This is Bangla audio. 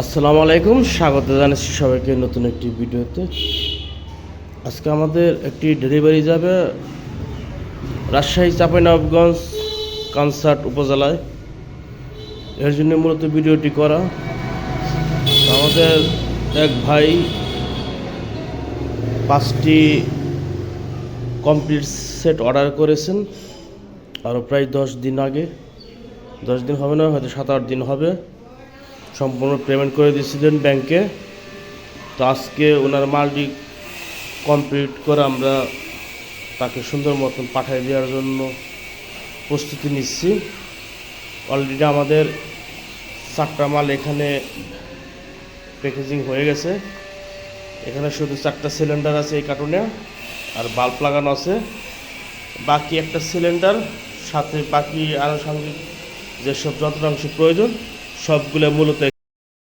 আসসালামু আলাইকুম, স্বাগত জানাচ্ছি সবাইকে নতুন একটি ভিডিওতে। আজকে আমাদের একটি ডেলিভারি যাবে রাজশাহী চাঁপাইনবাবগঞ্জ কনসার্ট উপজেলায়। এর জন্য মূলত ভিডিওটি করা। আমাদের এক ভাই পাঁচটি কমপ্লিট সেট অর্ডার করেছেন আরও প্রায় দশ দিন আগে। দশ দিন হবে না, হয়তো সাত আট দিন হবে। সম্পূর্ণ পেমেন্ট করে দিয়েছিলেন ব্যাংকে তো আজকে ওনার মালটি কমপ্লিট করে আমরা তাকে সুন্দর মতন পাঠিয়ে দেওয়ার জন্য প্রস্তুতি নিচ্ছি। অলরেডি আমাদের চারটা মাল এখানে প্যাকেজিং হয়ে গেছে। এখানে শুধু চারটা সিলিন্ডার আছে এই কার্টুনে আর বাল্ব লাগানো আছে। বাকি একটা সিলিন্ডার সাথে বাকি আনুষঙ্গিক যেসব যন্ত্রাংশ প্রয়োজন সবগুলো মূলত